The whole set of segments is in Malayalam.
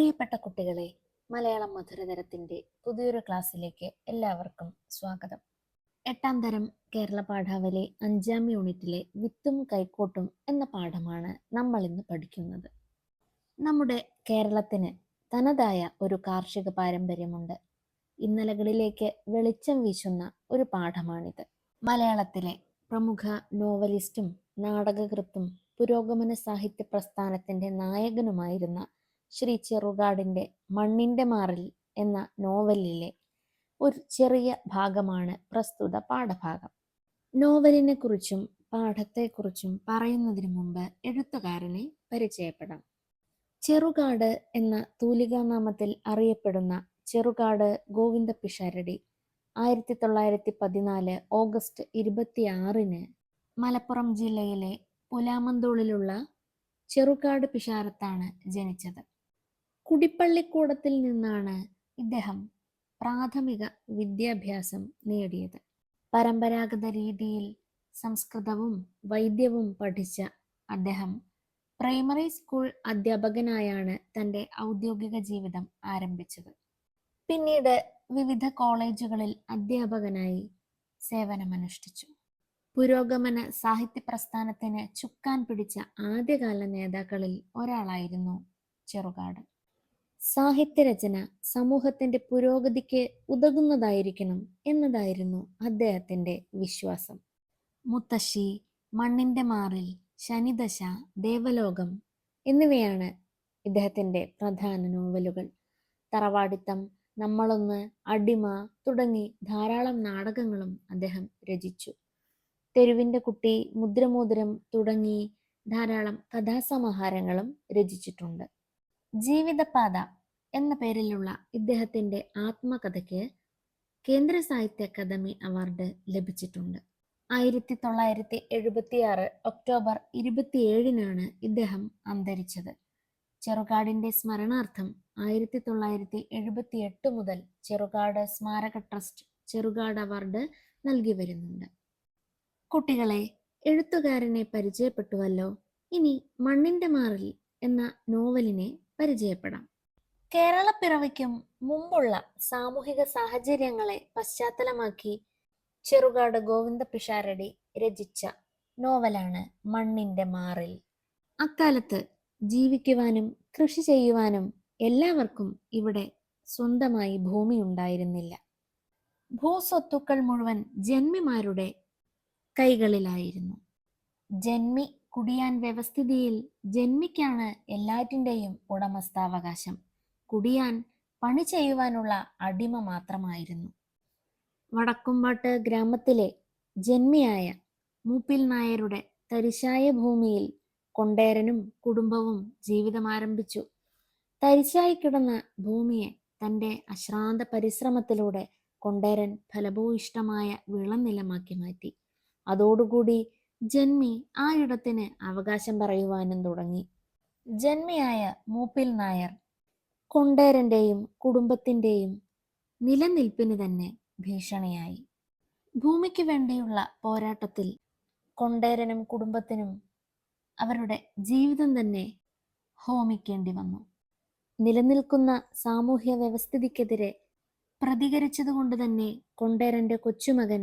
പ്രിയപ്പെട്ട കുട്ടികളെ മലയാളം മധുരതരത്തിന്റെ പുതിയൊരു ക്ലാസ്സിലേക്ക് എല്ലാവർക്കും സ്വാഗതം. എട്ടാം തരം കേരള പാഠാവലി അഞ്ചാം യൂണിറ്റിലെ വിത്തും കൈക്കോട്ടും എന്ന പാഠമാണ് നമ്മൾ ഇന്ന് പഠിക്കുന്നത്. നമ്മുടെ കേരളത്തിന് തനതായ ഒരു കാർഷിക പാരമ്പര്യമുണ്ട്. ഇന്നലകളിലേക്ക് വെളിച്ചം വീശുന്ന ഒരു പാഠമാണിത്. മലയാളത്തിലെ പ്രമുഖ നോവലിസ്റ്റും നാടകകൃത്തും പുരോഗമന സാഹിത്യ പ്രസ്ഥാനത്തിന്റെ നായകനുമായിരുന്ന ശ്രീ ചെറുകാടിന്റെ മണ്ണിന്റെ മാറിൽ എന്ന നോവലിലെ ഒരു ചെറിയ ഭാഗമാണ് പ്രസ്തുത പാഠഭാഗം. നോവലിനെ കുറിച്ചും പാഠത്തെക്കുറിച്ചും പറയുന്നതിന് മുമ്പ് എഴുത്തുകാരനെ പരിചയപ്പെടാം. ചെറുകാട് എന്ന തൂലികാനാമത്തിൽ അറിയപ്പെടുന്ന ചെറുകാട് ഗോവിന്ദ പിഷാരടി ആയിരത്തി തൊള്ളായിരത്തി പതിനാല് ഓഗസ്റ്റ് ഇരുപത്തിയാറിന് മലപ്പുറം ജില്ലയിലെ പുലാമന്തോളിലുള്ള ചെറുകാട് പിഷാരത്താണ് ജനിച്ചത്. കുടിപ്പള്ളിക്കൂടത്തിൽ നിന്നാണ് ഇദ്ദേഹം പ്രാഥമിക വിദ്യാഭ്യാസം നേടിയത്. പരമ്പരാഗത രീതിയിൽ സംസ്കൃതവും വൈദ്യവും പഠിച്ച അദ്ദേഹം പ്രൈമറി സ്കൂൾ അധ്യാപകനായാണ് തന്റെ ഔദ്യോഗിക ജീവിതം ആരംഭിച്ചത്. പിന്നീട് വിവിധ കോളേജുകളിൽ അധ്യാപകനായി സേവനമനുഷ്ഠിച്ചു. പുരോഗമന സാഹിത്യ പ്രസ്ഥാനത്തിന് ചുക്കാൻ പിടിച്ച ആദ്യകാല നേതാക്കളിൽ ഒരാളായിരുന്നു ചെറുകാട്. സാഹിത്യരചന സമൂഹത്തിന്റെ പുരോഗതിക്ക് ഉതകുന്നതായിരിക്കണം എന്നതായിരുന്നു അദ്ദേഹത്തിന്റെ വിശ്വാസം. മുത്തശ്ശി മണ്ണിന്റെ മാറിൽ ശനിദശ ദേവലോകം എന്നിവയാണ് ഇദ്ദേഹത്തിന്റെ പ്രധാന നോവലുകൾ. തറവാടിത്തം നമ്മളൊന്ന് അടിമ തുടങ്ങി ധാരാളം നാടകങ്ങളും അദ്ദേഹം രചിച്ചു. തെരുവിന്റെ കുട്ടി മുദ്രമോതിരം തുടങ്ങി ധാരാളം കഥാസമാഹാരങ്ങളും രചിച്ചിട്ടുണ്ട്. ജീവിതപാത എന്ന പേരിലുള്ള ഇദ്ദേഹത്തിന്റെ ആത്മകഥയ്ക്ക് കേന്ദ്ര സാഹിത്യ അക്കാദമി അവാർഡ് ലഭിച്ചിട്ടുണ്ട്. ആയിരത്തി തൊള്ളായിരത്തി എഴുപത്തിയാറ് ഒക്ടോബർ ഇരുപത്തിയേഴിനാണ് ഇദ്ദേഹം അന്തരിച്ചത്. ചെറുകാടിന്റെ സ്മരണാർത്ഥം ആയിരത്തി തൊള്ളായിരത്തി എഴുപത്തി എട്ട് മുതൽ ചെറുകാട് സ്മാരക ട്രസ്റ്റ് ചെറുകാട് അവാർഡ് നൽകി വരുന്നുണ്ട്. കുട്ടികളെ എഴുത്തുകാരനെ പരിചയപ്പെട്ടുവല്ലോ? ഇനി മണ്ണിന്റെ മാറിൽ എന്ന നോവലിനെ പരിചയപ്പെടാം. കേരളപ്പിറവിക്കും മുമ്പുള്ള സാമൂഹിക സാഹചര്യങ്ങളെ പശ്ചാത്തലമാക്കി ചെറുകാട് ഗോവിന്ദ പിഷാരടി രചിച്ച നോവലാണ് മണ്ണിന്റെ മാറിൽ. അക്കാലത്ത് ജീവിക്കുവാനും കൃഷി ചെയ്യുവാനും എല്ലാവർക്കും ഇവിടെ സ്വന്തമായി ഭൂമി ഉണ്ടായിരുന്നില്ല. ഭൂസ്വത്തുക്കൾ മുഴുവൻ ജന്മിമാരുടെ കൈകളിലായിരുന്നു. ജന്മി കുടിയാൻ വ്യവസ്ഥിതിയിൽ ജന്മിക്കാണ് എല്ലാറ്റിന്റെയും ഉടമസ്ഥാവകാശം. കുടിയാൻ പണി ചെയ്യുവാനുള്ള അടിമ മാത്രമായിരുന്നു. വടക്കുംപാട്ട് ഗ്രാമത്തിലെ ജന്മിയായ മൂപ്പിൽ നായരുടെ തരിശായ ഭൂമിയിൽ കൊണ്ടേരനും കുടുംബവും ജീവിതം ആരംഭിച്ചു തരിശായി കിടന്ന ഭൂമിയെ തന്റെ അശ്രാന്ത പരിശ്രമത്തിലൂടെ കൊണ്ടേരൻ ഫലഭൂയിഷ്ടമായ വിളനിലമാക്കി മാറ്റി. അതോടുകൂടി ജന്മി ആ ഇടത്തിന് അവകാശം പറയുവാനും തുടങ്ങി. ജന്മിയായ മൂപ്പിൽ നായർ കൊണ്ടേരന്റെയും കുടുംബത്തിന്റെയും നിലനിൽപ്പിന് തന്നെ ഭീഷണിയായി. ഭൂമിക്ക് വേണ്ടിയുള്ള പോരാട്ടത്തിൽ കൊണ്ടേരനും കുടുംബത്തിനും അവരുടെ ജീവിതം തന്നെ ഹോമിക്കേണ്ടി വന്നു. നിലനിൽക്കുന്ന സാമൂഹ്യ വ്യവസ്ഥിതിക്കെതിരെ പ്രതികരിച്ചതുകൊണ്ട് തന്നെ കൊണ്ടേരന്റെ കൊച്ചുമകൻ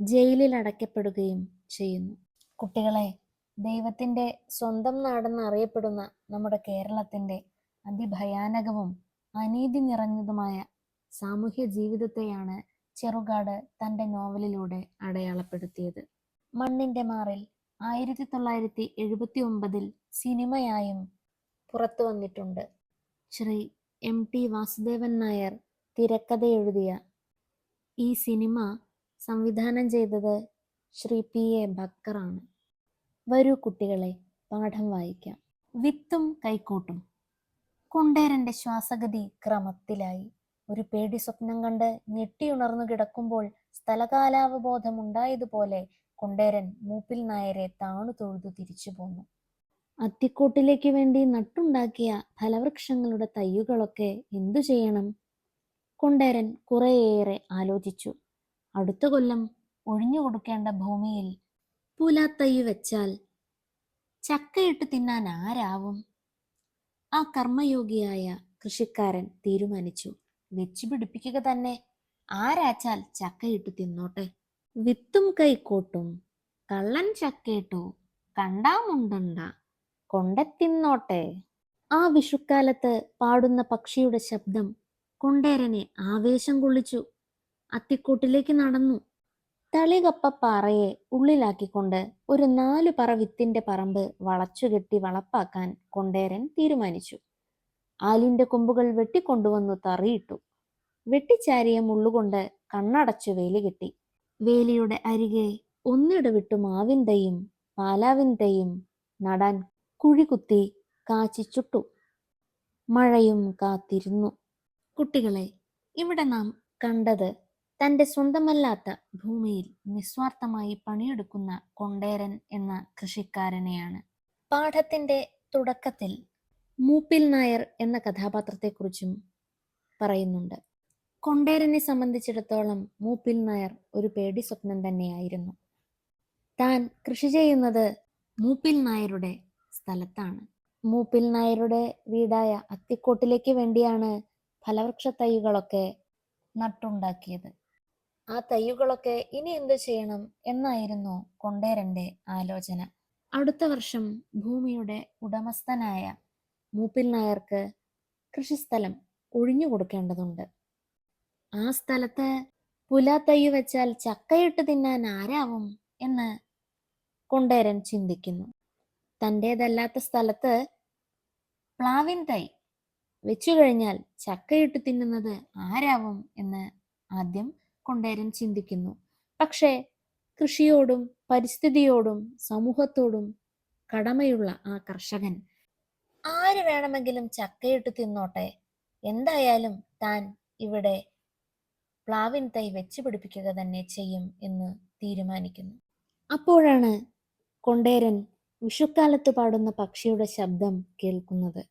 ജയിലിൽ അടയ്ക്കപ്പെടുകയും ചെയ്യുന്നു. കുട്ടികളെ ദൈവത്തിന്റെ സ്വന്തം നാടെന്ന് അറിയപ്പെടുന്ന നമ്മുടെ കേരളത്തിന്റെ അതിഭയാനകവും അനീതി നിറഞ്ഞതുമായ സാമൂഹ്യ ജീവിതത്തെയാണ് ചെറുകാട് തന്റെ നോവലിലൂടെ അടയാളപ്പെടുത്തിയത്. മണ്ണിന്റെ മാറിൽ ആയിരത്തി തൊള്ളായിരത്തി എഴുപത്തി ഒമ്പതിൽ സിനിമയായും പുറത്തു വന്നിട്ടുണ്ട്. ശ്രീ എം ടി വാസുദേവൻ നായർ തിരക്കഥ എഴുതിയ ഈ സിനിമ സംവിധാനം ചെയ്തത് ശ്രീ പി എ ബക്കറാണ്. വരൂ കുട്ടികളെ പാഠം വായിക്കാം. വിത്തും കൈക്കൂട്ടും. കുണ്ടേരന്റെ ശ്വാസഗതി ക്രമത്തിലായി. ഒരു പേടി സ്വപ്നം കണ്ട് ഞെട്ടിയുണർന്നു കിടക്കുമ്പോൾ സ്ഥലകാലാവബോധം ഉണ്ടായതുപോലെ കുണ്ടേരൻ മൂപ്പിൽ നായരെ താണു തൊഴുതു തിരിച്ചു പോന്നു. അത്തിക്കൂട്ടിലേക്ക് വേണ്ടി നട്ടുണ്ടാക്കിയ ഫലവൃക്ഷങ്ങളുടെ തയ്യുകളൊക്കെ എന്തു ചെയ്യണം? കുണ്ടേരൻ കുറേയേറെ ആലോചിച്ചു. അടുത്ത കൊല്ലം ഒഴിഞ്ഞു കൊടുക്കേണ്ട ഭൂമിയിൽ പുലാത്തയ്യ് വെച്ചാൽ ചക്കയിട്ട് തിന്നാൻ ആരാവും? ആ കർമ്മയോഗിയായ കൃഷിക്കാരൻ തീരുമാനിച്ചു. വെച്ചു പിടിപ്പിക്കുക തന്നെ. ആരാച്ചാൽ ചക്കയിട്ട് തിന്നോട്ടെ. വിത്തും കൈക്കോട്ടും കള്ളൻ ചക്കയിട്ടു കണ്ടാമുണ്ടണ്ട. കൊണ്ടെത്തിന്നോട്ടെ ആ വിഷുക്കാലത്ത് പാടുന്ന പക്ഷിയുടെ ശബ്ദം കൊണ്ടേരനെ ആവേശം കൊള്ളിച്ചു. അത്തിക്കൂട്ടിലേക്ക് നടന്നു. തളികപ്പപ്പാറയെ ഉള്ളിലാക്കിക്കൊണ്ട് ഒരു നാലു പറ വിത്തിന്റെ പറമ്പ് വളച്ചുകെട്ടി വളപ്പാക്കാൻ കൊണ്ടേരൻ തീരുമാനിച്ചു. ആലിന്റെ കൊമ്പുകൾ വെട്ടിക്കൊണ്ടുവന്നു തറിയിട്ടു. വെട്ടിച്ചാരിയ മുള്ളുകൊണ്ട് കണ്ണടച്ചു വേലി കെട്ടി. വേലിയുടെ അരികെ ഒന്നിടവിട്ടു മാവിൻ തൈയും പാലാവിൻ തൈയും നടാൻ കുഴികുത്തി കാച്ചി ചുട്ടു. മഴയും കാത്തിരുന്നു. കുട്ടികളെ ഇവിടെ നാം കണ്ടത് തന്റെ സ്വന്തമല്ലാത്ത ഭൂമിയിൽ നിസ്വാർത്ഥമായി പണിയെടുക്കുന്ന കൊണ്ടേരൻ എന്ന കൃഷിക്കാരനെയാണ്. പാഠത്തിന്റെ തുടക്കത്തിൽ മൂപ്പിൽ നായർ എന്ന കഥാപാത്രത്തെക്കുറിച്ചും പറയുന്നുണ്ട്. കൊണ്ടേരനെ സംബന്ധിച്ചിടത്തോളം മൂപ്പിൽ നായർ ഒരു പേടി സ്വപ്നം തന്നെയായിരുന്നു. താൻ കൃഷി ചെയ്യുന്നത് മൂപ്പിൽ നായരുടെ സ്ഥലത്താണ്. മൂപ്പിൽ നായരുടെ വീടായ അത്തിക്കോട്ടിലേക്ക് വേണ്ടിയാണ് ഫലവൃക്ഷ തൈകളൊക്കെ നട്ടുണ്ടാക്കിയത്. ആ തയ്യുകളൊക്കെ ഇനി എന്ത് ചെയ്യണം എന്നായിരുന്നു കൊണ്ടേരന്റെ ആലോചന. അടുത്ത വർഷം ഭൂമിയുടെ ഉടമസ്ഥനായ മൂപ്പിൽ നായർക്ക് കൃഷിസ്ഥലം ഒഴിഞ്ഞു കൊടുക്കേണ്ടതുണ്ട്. ആ സ്ഥലത്ത് പുലാത്തൈ വെച്ചാൽ ചക്കയിട്ട് തിന്നാൻ ആരാവും എന്ന് കൊണ്ടേരൻ ചിന്തിക്കുന്നു. തന്റേതല്ലാത്ത സ്ഥലത്ത് പ്ലാവിൻ തൈ വെച്ചു കഴിഞ്ഞാൽ ചക്കയിട്ട് തിന്നുന്നത് ആരാവും എന്ന് ആദ്യം കൊണ്ടേരൻ ചിന്തിക്കുന്നു. പക്ഷേ കൃഷിയോടും പരിസ്ഥിതിയോടും സമൂഹത്തോടും കടമയുള്ള ആ കർഷകൻ ആര് വേണമെങ്കിലും ചക്കയിട്ട് തിന്നോട്ടെ? എന്തായാലും താൻ ഇവിടെ പ്ലാവിൻ തൈ വെച്ച് പിടിപ്പിക്കുക തന്നെ ചെയ്യും എന്ന് തീരുമാനിക്കുന്നു. അപ്പോഴാണ് കൊണ്ടേരൻ വിഷുക്കാലത്ത് പാടുന്ന പക്ഷിയുടെ ശബ്ദം കേൾക്കുന്നത്.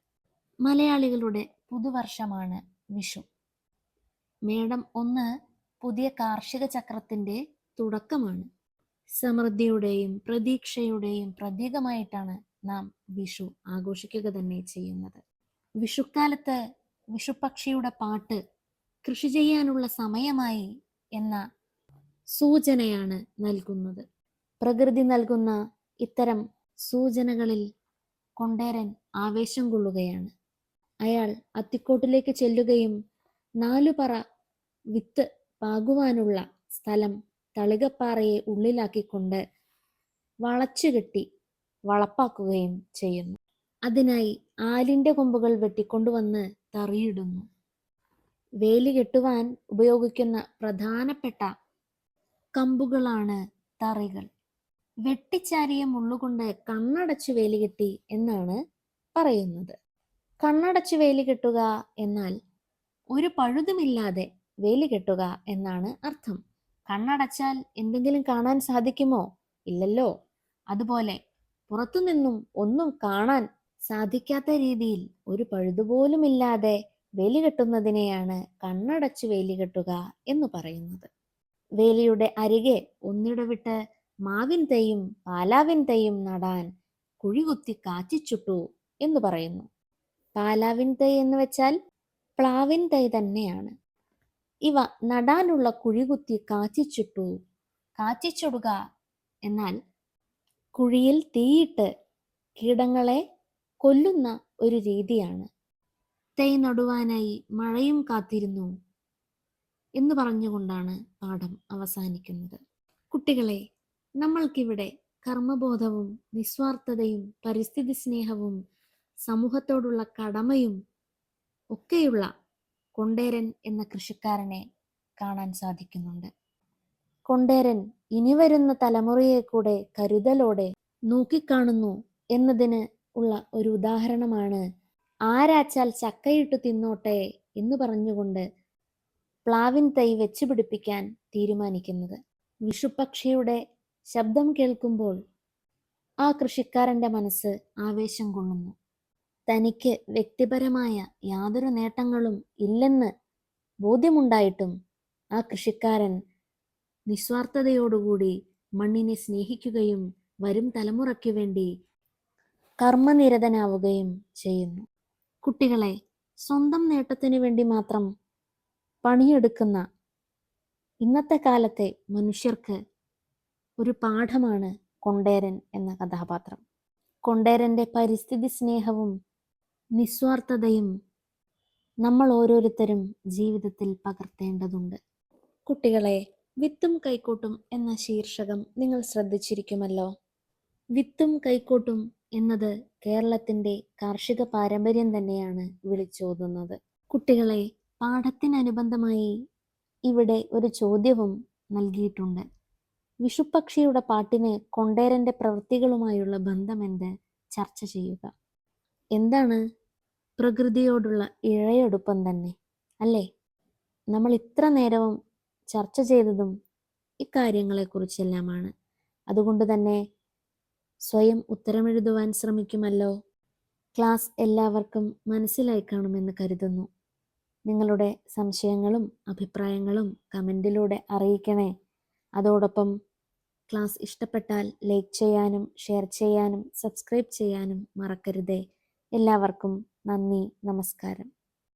മലയാളികളുടെ പുതുവർഷമാണ് വിഷു. മേടം ഒന്ന് പുതിയ കാർഷിക ചക്രത്തിന്റെ തുടക്കമാണ്. സമൃദ്ധിയുടെയും പ്രതീക്ഷയുടെയും പ്രതീകമായിട്ടാണ് നാം വിഷു ആഘോഷിക്കുക തന്നെ ചെയ്യുന്നത്. വിഷുക്കാലത്ത് വിഷുപക്ഷിയുടെ പാട്ട് കൃഷി ചെയ്യാനുള്ള സമയമായി എന്ന സൂചനയാണ് നൽകുന്നത്. പ്രകൃതി നൽകുന്ന ഇത്തരം സൂചനകളിൽ കൊണ്ടേരൻ ആവേശം കൊള്ളുകയാണ്. അയാൾ അത്തിക്കോട്ടിലേക്ക് ചെല്ലുകയും നാലുപറ വിത്ത് പാകുവാനുള്ള സ്ഥലം തളികപ്പാറയെ ഉള്ളിലാക്കിക്കൊണ്ട് വളച്ചുകെട്ടി വളപ്പാക്കുകയും ചെയ്യുന്നു. അതിനായി ആലിന്റെ കൊമ്പുകൾ വെട്ടിക്കൊണ്ടുവന്ന് തറിയിടുന്നു. വേലി കെട്ടുവാൻ ഉപയോഗിക്കുന്ന പ്രധാനപ്പെട്ട കമ്പുകളാണ് തറികൾ. വെട്ടിച്ചാരിയ മുള്ളുകൊണ്ട് കണ്ണടച്ചു വേലി കെട്ടി എന്നാണ് പറയുന്നത്. കണ്ണടച്ചു വേലി കെട്ടുക എന്നാൽ ഒരു പഴുതുമില്ലാതെ വേലി കെട്ടുക എന്നാണ് അർത്ഥം. കണ്ണടച്ചാൽ എന്തെങ്കിലും കാണാൻ സാധിക്കുമോ? ഇല്ലല്ലോ. അതുപോലെ പുറത്തുനിന്നും ഒന്നും കാണാൻ സാധിക്കാത്ത രീതിയിൽ ഒരു പഴുതുപോലുമില്ലാതെ വേലി കെട്ടുന്നതിനെയാണ് കണ്ണടച്ച് വേലി കെട്ടുക എന്ന് പറയുന്നത്. വേലിയുടെ അരികെ ഒന്നിടവിട്ട് മാവിൻ തൈയും പാലാവിൻ തൈയും നടാൻ കുഴികുത്തി കാച്ചിച്ചുട്ടു എന്ന് പറയുന്നു. പാലാവിൻ തൈ എന്ന് വെച്ചാൽ പ്ലാവിൻ തൈ തന്നെയാണ്. ഇവ നടാനുള്ള കുഴികുത്തി കാച്ചിച്ചിട്ടു. കാച്ചിച്ചിടുക എന്നാൽ കുഴിയിൽ തീയിട്ട് കീടങ്ങളെ കൊല്ലുന്ന ഒരു രീതിയാണ്. തൈ നടുവാനായി മഴയും കാത്തിരുന്നു എന്ന് പറഞ്ഞുകൊണ്ടാണ് പാഠം അവസാനിക്കുന്നത്. കുട്ടികളെ നമ്മൾക്കിവിടെ കർമ്മബോധവും നിസ്വാർത്ഥതയും പരിസ്ഥിതി സ്നേഹവും സമൂഹത്തോടുള്ള കടമയും ഒക്കെയുള്ള കൊണ്ടേരൻ എന്ന കൃഷിക്കാരനെ കാണാൻ സാധിക്കുന്നുണ്ട്. കൊണ്ടേരൻ ഇനി വരുന്ന തലമുറയെ കൂടെ കരുതലോടെ നോക്കിക്കാണുന്നു എന്നതിന് ഉള്ള ഒരു ഉദാഹരണമാണ് ആരാച്ചാൽ ചക്കയിട്ട് തിന്നോട്ടെ എന്ന് പറഞ്ഞുകൊണ്ട് പ്ലാവിൻ തൈ വെച്ച് പിടിപ്പിക്കാൻ തീരുമാനിക്കുന്നത്. വിഷുപക്ഷിയുടെ ശബ്ദം കേൾക്കുമ്പോൾ ആ കൃഷിക്കാരന്റെ മനസ്സ് ആവേശം കൊള്ളുന്നു. തനിക്ക് വ്യക്തിപരമായ യാതൊരു നേട്ടങ്ങളും ഇല്ലെന്ന് ബോധ്യമുണ്ടായിട്ടും ആ കൃഷിക്കാരൻ നിസ്വാർത്ഥതയോടുകൂടി മണ്ണിനെ സ്നേഹിക്കുകയും വരും തലമുറയ്ക്ക് വേണ്ടി കർമ്മനിരതനാവുകയും ചെയ്യുന്നു. കുട്ടികളെ സ്വന്തം നേട്ടത്തിനു വേണ്ടി മാത്രം പണിയെടുക്കുന്ന ഇന്നത്തെ കാലത്തെ മനുഷ്യർക്ക് ഒരു പാഠമാണ് കൊണ്ടേരൻ എന്ന കഥാപാത്രം. കൊണ്ടേരന്റെ പരിസ്ഥിതി സ്നേഹവും നിസ്വാർത്ഥതയും നമ്മൾ ഓരോരുത്തരും ജീവിതത്തിൽ പകർത്തേണ്ടതുണ്ട്. കുട്ടികളെ വിത്തും കൈക്കോട്ടും എന്ന ശീർഷകം നിങ്ങൾ ശ്രദ്ധിച്ചിരിക്കുമല്ലോ. വിത്തും കൈക്കോട്ടും എന്നത് കേരളത്തിന്റെ കാർഷിക പാരമ്പര്യം തന്നെയാണ് വിളിച്ചോതുന്നത്. കുട്ടികളെ പാഠത്തിനനുബന്ധമായി ഇവിടെ ഒരു ചോദ്യവും നൽകിയിട്ടുണ്ട്. വിഷുപ്പക്ഷിയുടെ പാട്ടിന് കൊണ്ടേരന്റെ പ്രവൃത്തികളുമായുള്ള ബന്ധമെന്ത്? ചർച്ച ചെയ്യുക. എന്താണ് പ്രകൃതിയോടുള്ള ഇഴയടുപ്പം തന്നെ അല്ലേ? നമ്മൾ ഇത്ര നേരവും ചർച്ച ചെയ്തതും ഇക്കാര്യങ്ങളെക്കുറിച്ചെല്ലാമാണ് അതുകൊണ്ട് തന്നെ സ്വയം ഉത്തരമെഴുതുവാൻ ശ്രമിക്കുമല്ലോ? ക്ലാസ് എല്ലാവർക്കും മനസ്സിലായി കാണുമെന്ന് കരുതുന്നു. നിങ്ങളുടെ സംശയങ്ങളും അഭിപ്രായങ്ങളും കമന്റിലൂടെ അറിയിക്കണേ. അതോടൊപ്പം ക്ലാസ് ഇഷ്ടപ്പെട്ടാൽ ലൈക്ക് ചെയ്യാനും ഷെയർ ചെയ്യാനും സബ്സ്ക്രൈബ് ചെയ്യാനും മറക്കരുതേ. എല്ലാവർക്കും നന്ദി നമസ്കാരം.